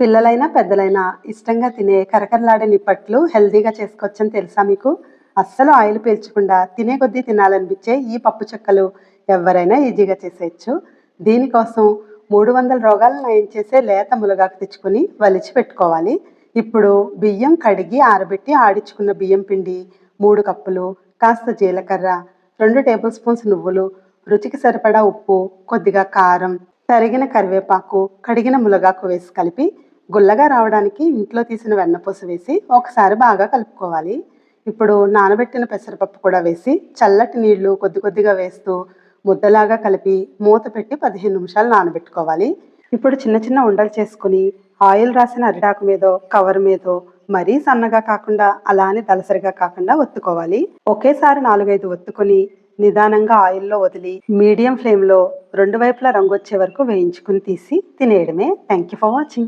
పిల్లలైనా పెద్దలైనా ఇష్టంగా తినే కరకరలాడే నిప్పట్లు హెల్తీగా చేసుకోవచ్చని తెలుసా మీకు? అస్సలు ఆయిల్ పీల్చకుండా తినే కొద్దీ తినాలనిపించే ఈ పప్పు చెక్కలు ఎవరైనా ఈజీగా చేసేయచ్చు. దీనికోసం మూడు వందల రోగాలను నయం చేసే లేత ములగాకు తెచ్చుకొని వలిచి పెట్టుకోవాలి. ఇప్పుడు బియ్యం కడిగి ఆరబెట్టి ఆడించుకున్న బియ్యం పిండి మూడు కప్పులు కాస్త జీలకర్ర రెండు టేబుల్ స్పూన్స్ నువ్వులు రుచికి సరిపడా ఉప్పు కొద్దిగా కారం తరిగిన కరివేపాకు కడిగిన ములగాకు వేసి కలిపి గుల్లగా రావడానికి ఇంట్లో తీసిన వెన్నపూస వేసి ఒకసారి బాగా కలుపుకోవాలి. ఇప్పుడు నానబెట్టిన పెసరపప్పు కూడా వేసి చల్లటి నీళ్ళు కొద్ది కొద్దిగా వేస్తూ ముద్దలాగా కలిపి మూత పెట్టి పదిహేను నిమిషాలు నానబెట్టుకోవాలి. ఇప్పుడు చిన్న చిన్న ఉండలు చేసుకుని ఆయిల్ రాసిన అరిటాకు మీదో కవర్ మీదో మరీ సన్నగా కాకుండా అలానే దలసరిగా కాకుండా ఒత్తుకోవాలి. ఒకేసారి నాలుగైదు ఒత్తుకొని నిదానంగా ఆయిల్లో వదిలి మీడియం ఫ్లేమ్లో రెండు వైపులా రంగు వచ్చే వరకు వేయించుకుని తీసి తినేయడమే. Thank you for watching.